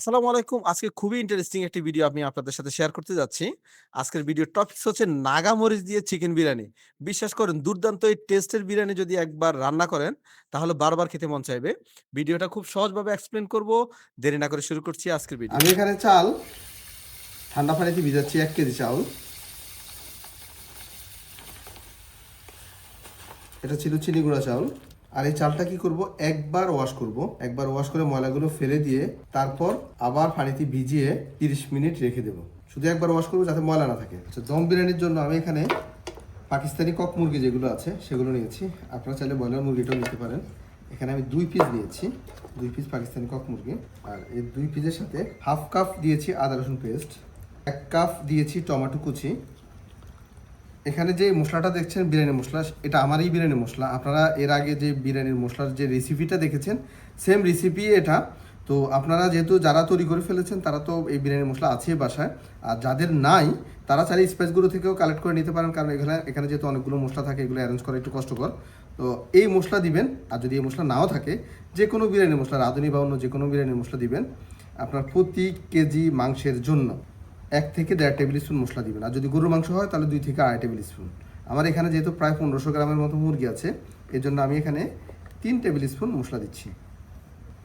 আসসালামু আলাইকুম। আজকে খুবই ইন্টারেস্টিং একটি ভিডিও আমি আপনাদের সাথে শেয়ার করতে যাচ্ছি। আজকের ভিডিওর টপিকস হচ্ছে নাগা মরিচ দিয়ে চিকেন বিরিয়ানি। বিশ্বাস করেন দুর্দান্ত এই টেস্টের বিরিয়ানি যদি একবার রান্না করেন, তাহলে বারবার খেতে মন চাইবে। ভিডিওটা খুব সহজভাবে এক্সপ্লেইন করব। দেরি না করে শুরু করছি আজকের ভিডিও। আমি এখানে চাল ঠান্ডা পানিতে ভিজাচ্ছি এক কেজি চাল এটা ছিল চিনি গুঁড়া চাল আর এই চালটা কি করব? একবার ওয়াশ করব। একবার ওয়াশ করে ময়লাগুলো ফেলে দিয়ে তারপর আবার পানিতে ভিজিয়ে তিরিশ মিনিট রেখে দেবো। শুধু একবার ওয়াশ করব যাতে ময়লা না থাকে। আচ্ছা দম বিরিয়ানির জন্য আমি এখানে পাকিস্তানি কক মুরগি যেগুলো আছে, সেগুলো নিয়েছি। আপনারা চাইলে ব্রয়লার মুরগিটাও নিতে পারেন। এখানে আমি দুই পিস নিয়েছি। দুই পিস পাকিস্তানি কক মুরগি। আর এই দুই পিসের সাথে হাফ কাপ দিয়েছি আদা রসুন পেস্ট এক কাপ দিয়েছি টমেটো কুচি। এখানে যে মশলাটা দেখছেন, বিরিয়ানি মশলা, এটা আমারই বিরিয়ানি মশলা। আপনারা এর আগে যে বিরিয়ানির মশলার যে রেসিপিটা দেখেছেন সেম রেসিপি এটা। তো আপনারা যেহেতু যারা তৈরি করে ফেলেছেন, তারা তো এই বিরিয়ানি মশলা আছে বাসায়। আর যাদের নাই, তারা চাইলে স্পেসগুলো থেকেও কালেক্ট করে নিতে পারেন, কারণ এখানে এখানে যেহেতু অনেকগুলো মশলা থাকে, এগুলো অ্যারেঞ্জ করা একটু কষ্টকর। তো এই মশলা দিবেন, আর যদি এই মশলা নাও থাকে যে কোনো বিরিয়ানি মশলা, রাঁধুনি বা অন্য যে কোনো বিরিয়ানি মশলা দিবেন আপনার প্রতি কেজি মাংসের জন্য। এক থেকে দেড় টেবিল স্পুন মশলা দিবেন। আর যদি গরুর মাংস হয়, তাহলে দুই থেকে আড়াই টেবিল স্পুন। আমার এখানে যেহেতু প্রায় পনেরোশো গ্রামের মতো মুরগি আছে এর জন্য আমি এখানে তিন টেবিল স্পুন মশলা দিচ্ছি।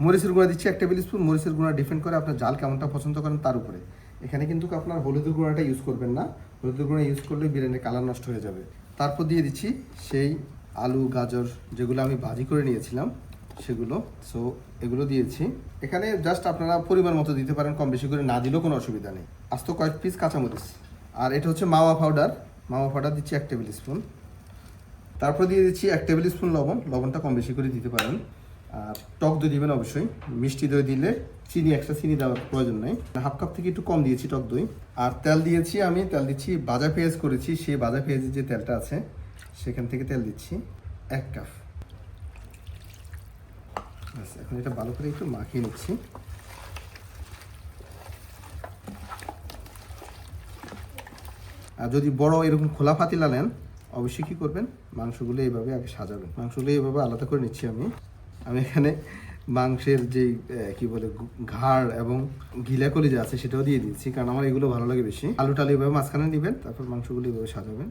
মরিচের গুঁড়া দিচ্ছি এক টেবিল স্পুন। মরিচের গুঁড়া ডিপেন্ড করে আপনার জাল কেমনটা পছন্দ করেন তার উপরে। এখানে কিন্তু আপনার হলুদের গুঁড়াটা ইউজ করবেন না। হলুদের গুঁড়া ইউজ করলে বিরিয়ানির কালার নষ্ট হয়ে যাবে। তারপর দিয়ে দিচ্ছি সেই আলু, গাজর, যেগুলো আমি ভাজি করে নিয়েছিলাম। সেগুলো। সো এগুলো দিয়েছি। এখানে জাস্ট আপনারা পরিমাণ মতো দিতে পারেন, কম বেশি করে না দিলেও কোনো অসুবিধা নেই। আস্ত কয়েক পিস কাঁচামরিচ। আর এটা হচ্ছে মাওয়া পাউডার মাওয়া পাউডার দিচ্ছি এক টেবিল স্পুন তারপর দিয়ে দিচ্ছি এক টেবিল স্পুন লবণ। লবণটা কম বেশি করে দিতে পারেন। আর টক দই দিবেন অবশ্যই। মিষ্টি দই দিলে চিনি একটা চিনি দেওয়ার প্রয়োজন নেই। হাফ কাপ থেকে একটু কম দিয়েছি টক দই। আর তেল দিয়েছি আমি, তেল দিচ্ছি বাজা পেঁয়াজ করেছি। সেই বাজা পেঁয়াজের যে তেলটা আছে, সেখান থেকে তেল দিচ্ছি এক কাপ এখন এটা ভালো করে একটু মাখিয়ে নিচ্ছি। আর যদি বড় এরকম খোলা পাতিলা নেন, অবশ্যই কি করবেন? মাংসগুলো এইভাবে আগে সাজাবেন। মাংসগুলো এইভাবে আলাদা করে নিচ্ছি আমি। আমি এখানে মাংসের যে কি বলে ঘাড় এবং গিলা কলিজা আছে সেটাও দিয়ে দিচ্ছি, কারণ আমার এগুলো ভালো লাগে বেশি। আলু টালু এইভাবে মাঝখানে নেবেন, তারপর মাংসগুলো এইভাবে সাজাবেন।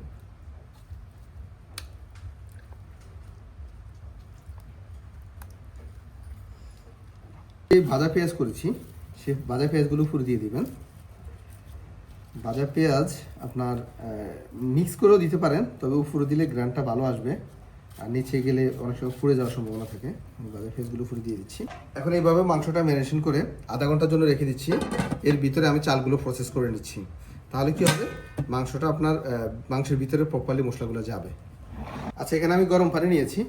ভাজা পেঁয়াজ করেছি, সে ভাজা পেঁয়াজগুলো পুরো দিয়ে দিবেন। ভাজা পেঁয়াজ আপনার মিক্স করেও দিতে পারেন, তবে উপরে দিলে গ্রানটা ভালো আসবে। আর নিচে গেলে অনেক সময় পুড়ে যাওয়ার সম্ভাবনা থাকে। ভাজা পেঁয়াজগুলো পুরো দিয়ে দিচ্ছি। এখন এইভাবে মাংসটা ম্যারিনেশন করে আধা ঘণ্টার জন্য রেখে দিচ্ছি। এর ভিতরে আমি চালগুলো প্রসেস করে নিচ্ছি। তাহলে কি হবে? মাংসটা আপনার মাংসের ভিতরে প্রপারলি মশলাগুলো যাবে। আচ্ছা এখানে আমি গরম পানি নিয়েছি।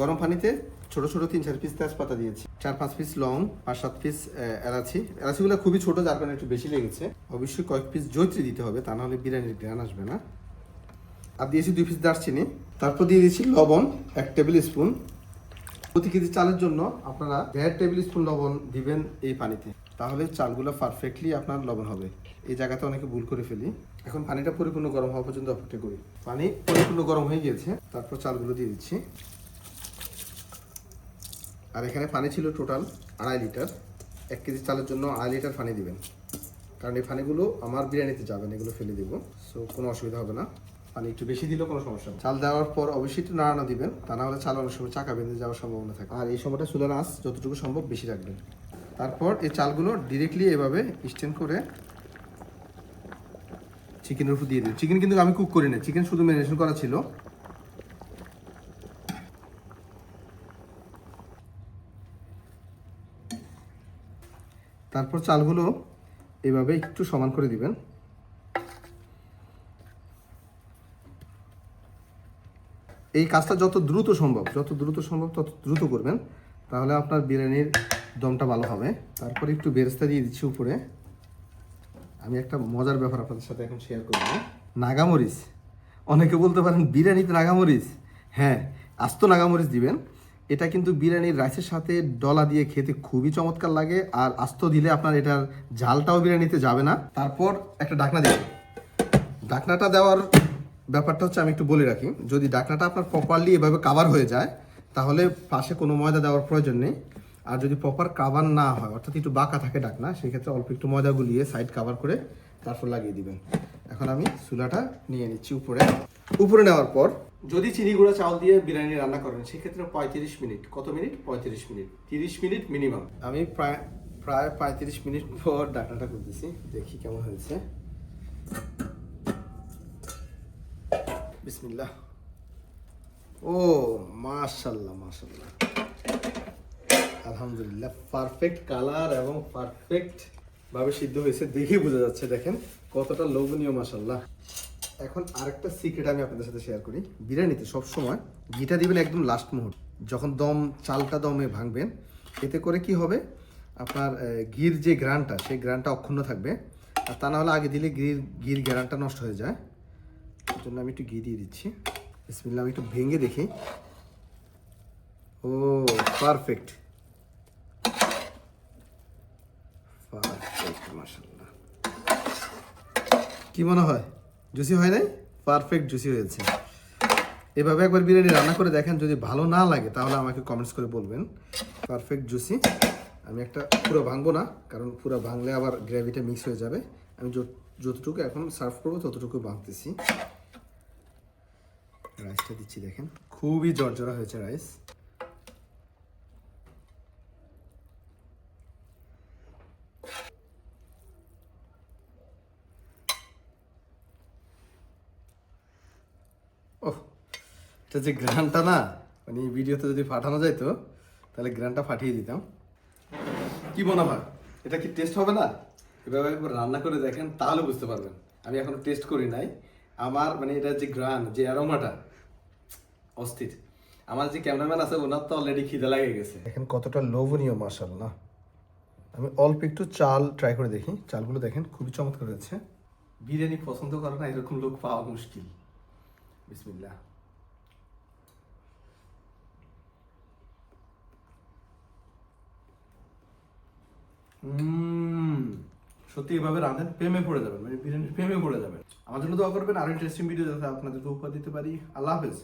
গরম পানিতে ছোট ছোট তিন চার পিস তেজপাতা দিয়েছি। চার, পাঁচ পিস লং পাঁচ, সাত পিস এলাচি। এলাচিগুলো খুবই ছোট, যার কারণে একটু বেশি লেগেছে। অবশ্যই কয়েক পিস জৈত্রী দিতে হবে, তা নাহলে বিরিয়ানির গ্রান আসবে না। আর দিয়েছি দুই পিস দারচিনি। তারপর দিয়ে দিয়েছি লবণ, এক টেবিল স্পুন প্রতি কেজি চালের জন্য আপনারা দেড় টেবিল স্পুন লবণ দিবেন এই পানিতে। তাহলে চালগুলো পারফেক্টলি আপনার লবণ হবে। এই জায়গাতে অনেকে ভুল করে ফেলি। এখন পানিটা পরিপূর্ণ গরম হওয়া পর্যন্ত অপেক্ষা করি। পানি পরিপূর্ণ গরম হয়ে গিয়েছে, তারপর চালগুলো দিয়ে দিচ্ছি। আর এখানে পানি ছিল টোটাল আড়াই লিটার। এক কেজি চালের জন্য আড়াই লিটার পানি দিবেন। কারণ এই পানিগুলো আমার বিরিয়ানিতে যাবে না এগুলো ফেলে দিব। সো কোনো অসুবিধা হবে না। পানি একটু বেশি দিলেও কোনো সমস্যা চাল দেওয়ার পর অবশ্যই একটু নাড়ানো দিবেন। তা না হলে চাল অনেক সময় চাকা বেঁধে যাওয়ার সম্ভাবনা থাকে। আর এই সময়টা চুলার আঁচ যতটুকু সম্ভব বেশি রাখবেন। তারপর এই চালগুলো ডিরেক্টলি এভাবে স্টেন করে চিকেনের উপর দিয়ে দিন চিকেন কিন্তু আমি কুক করি না চিকেন শুধু ম্যারিনেশন করা ছিল। তারপর চালগুলো এভাবে একটু সমান করে দিবেন। এই কাজটা যত দ্রুত সম্ভব, যত দ্রুত সম্ভব তত দ্রুত করবেন, তাহলে আপনার বিরিয়ানির দমটা ভালো হবে। তারপর একটু বেরেস্তা দিয়ে দিচ্ছি উপরে। আমি একটা মজার ব্যাপার আপনাদের সাথে এখন শেয়ার করব। নাগামরিচ। অনেকে বলতে পারেন, বিরিয়ানিতে নাগামরিচ? হ্যাঁ আস্ত নাগামরিচ দিবেন। এটা কিন্তু বিরিয়ানির রাইসের সাথে ডলা দিয়ে খেতে খুবই চমৎকার লাগে। আর আস্ত দিলে আপনার এটার ঝালটাও বিরিয়ানিতে যাবে না। তারপর একটা ডাকনা দিবেন ডাকনাটা দেওয়ার ব্যাপারটা হচ্ছে আমি একটু বলে রাখি। যদি ডাকনাটা আপনার প্রপারলি এভাবে কাভার হয়ে যায়, তাহলে পাশে কোনো ময়দা দেওয়ার প্রয়োজন নেই। আর যদি প্রপার কাভার না হয়, অর্থাৎ একটু বাঁকা থাকে ডাকনা, সেক্ষেত্রে অল্প একটু ময়দা গুলিয়ে সাইড কাভার করে তারপর লাগিয়ে দিবেন। এখন আমি চুলাটা নিয়ে নিচ্ছি উপরে। উপরে নেওয়ার পর যদি চিনি গুঁড়া চাউল দিয়ে বিরিয়ানি রান্না করেন সেক্ষেত্রে পঁয়ত্রিশ মিনিট। কত মিনিট? পঁয়ত্রিশ মিনিট। তিরিশ মিনিট মিনিমাম। আমি প্রায় প্রায় পঁয়ত্রিশ মিনিট পর ডাকনাটা করতেছি দেখি কেমন হয়েছে। বিসমিল্লাহ। ও মাশাল্লাহ মাশাল্লাহ। আলহামদুলিল্লাহ পারফেক্ট কালার এবং পারফেক্ট ভাবে সিদ্ধ হয়েছে দেখেই বোঝা যাচ্ছে দেখেন। কতটা লোভনীয় মাশাল্লাহ। এখন আরেকটা সিক্রেট আমি আপনাদের সাথে শেয়ার করি। বিরিয়ানিতে সবসময় ঘিটা দিবেন একদম লাস্ট মুহূর্ত। যখন দম, চালটা দমে ভাঙবেন, এতে করে কি হবে? আপনার ঘির যে গ্রানটা সেই গ্রানটা অক্ষুণ্ণ থাকবে। আর তা না হলে আগে দিলে ঘির ঘির গ্রানটা নষ্ট হয়ে যায়। এর জন্য আমি একটু ঘি দিয়ে দিচ্ছি। বিসমিল্লাহ, আমি একটু ভেঙে দেখি। ও পারফেক্ট পারফেক্ট কি মনে হয়? জুসি হয় নাই? পারফেক্ট জুসি হয়েছে। এভাবে একবার বিরিয়ানি রান্না করে দেখেন, যদি ভালো না লাগে, তাহলে আমাকে কমেন্টস করে বলবেন। Perfect juicy. আমি একটা পুরো ভাঙবো না, কারণ পুরো ভাঙলে আবার গ্রেভিটা মিক্স হয়ে যাবে। আমি যতটুকু এখন সার্ভ করব, ততটুকু ভাঙতেছি। রাইসটা দিচ্ছি, দেখেন। খুবই জর্জরা হয়েছে রাইস এটা যে গ্রানটা না মানে এই ভিডিওতে যদি পাঠানো যাইতো তাহলে গ্রানটা ফাটিয়ে দিতাম। কি মনে হয়? এটা কি টেস্ট হবে না? এভাবে একবার রান্না করে দেখেন তাহলে বুঝতে পারবেন। আমি এখনও টেস্ট করি নাই। আমার মানে এটা যে গ্রান যে অ্যারোমাটা অস্থির। আমার যে ক্যামেরাম্যান আছে ওনার তো অলরেডি খিদে লাগে গেছে। দেখেন কতটা লোভনীয় মাশাল্লাহ আমি অল্প একটু চাল ট্রাই করে দেখি। চালগুলো দেখেন খুবই চমৎকার হয়েছে। বিরিয়ানি পছন্দ করে না এরকম লোক পাওয়া মুশকিল। বিসমিল্লাহ। সত্যি এভাবে রাঁধেন, প্রেমে পড়ে যাবেন মানে বিরিয়ানির প্রেমে পড়ে যাবেন। আমার জন্য দোয়া করবেন আরও ইন্টারেস্টিং ভিডিও যাতে আপনাদেরকে উপহার দিতে পারি। আল্লাহ হাফেজ।